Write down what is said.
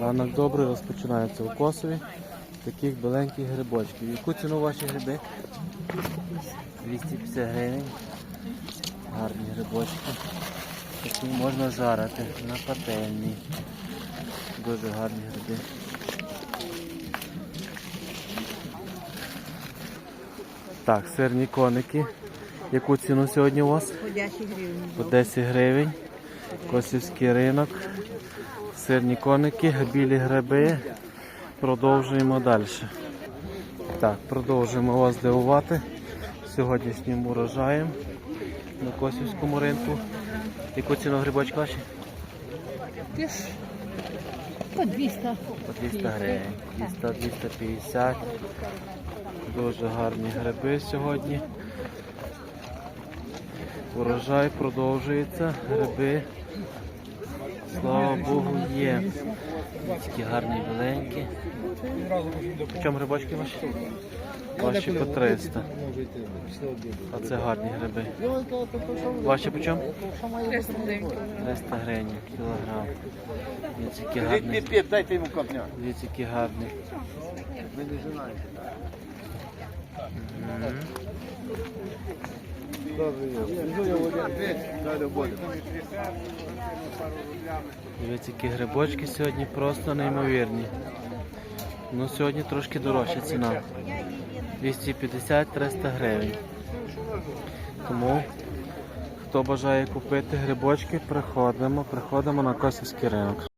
Ранок добрий розпочинається у Косові. Таких біленьких грибочків. Яку ціну ваші гриби? 250 гривень. Гарні грибочки. Такі можна жарити на пательні. Дуже гарні гриби. Так, сирні коники. Яку ціну сьогодні у вас? По 10 гривень. По 10 гривень. Косівський ринок. Сирні коники, білі гриби. Продовжуємо далі. Так, продовжуємо вас дивувати сьогоднішнім урожаєм на Косівському ринку. Яку ціну грибочки ваші? По 200. По 200 гривень. 200-250. Дуже гарні гриби сьогодні. Урожай продовжується. Гриби. Слава Богу, є. Такі гарні біленькі. В чому грибочки ваші? Ваші по 300. А це гарні гриби. Ваші по чому? 300 гривень. 300 гривень кілограм. Дивіться, які гарні. Дайте йому копня. Дивіться, які гарні. Ми не знаємо. Дивіться, які грибочки сьогодні просто неймовірні. Ну сьогодні трошки дорожча ціна. 250-300 гривень. Тому хто бажає купити грибочки, приходимо, приходимо на Косівський ринок.